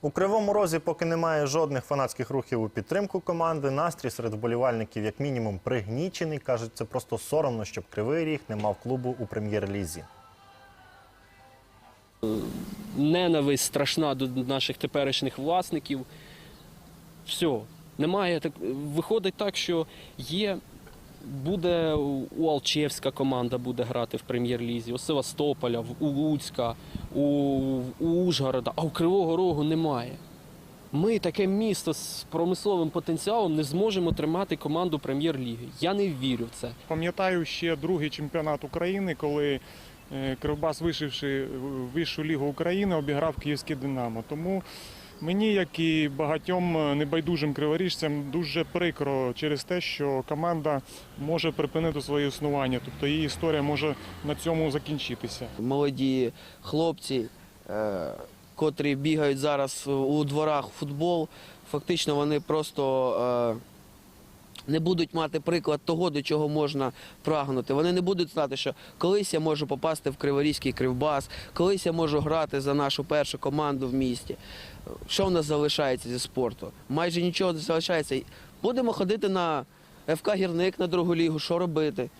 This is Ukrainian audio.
У Кривому Розі поки немає жодних фанатських рухів у підтримку команди. Настрій серед вболівальників як мінімум пригнічений. Кажуть, це просто соромно, щоб Кривий Ріг не мав клубу у прем'єр-лізі. ненависть страшна до наших теперішніх власників. Все. Немає так. Виходить так, що є. Буде у Алчевська команда буде грати в прем'єр-лізі, у Севастополя, в- Луцька, у, у Ужгорода, а у Кривого Рогу немає. Ми таке місто з промисловим потенціалом не зможемо тримати команду прем'єр-ліги. Я не вірю в це. Пам'ятаю ще другий чемпіонат України, коли е, Кривбас, вийшовши в Вищу лігу України, обіграв Київське Динамо. Тому мені, як і багатьом е, небайдужим криворіжцям, дуже прикро через те, що команда може припинити своє існування, тобто її історія може на цьому закінчитися. молоді хлопці, е, котрі бігають зараз у дворах футбол, фактично вони просто е, не будуть мати приклад того, до чого можна прагнути. Вони не будуть знати, що колись я можу попасти в Криворізький кривбас, колись я можу грати за нашу першу команду в місті. Що в нас залишається зі спорту? Майже нічого не залишається. Будемо ходити на ФК Гірник на другу лігу, що робити?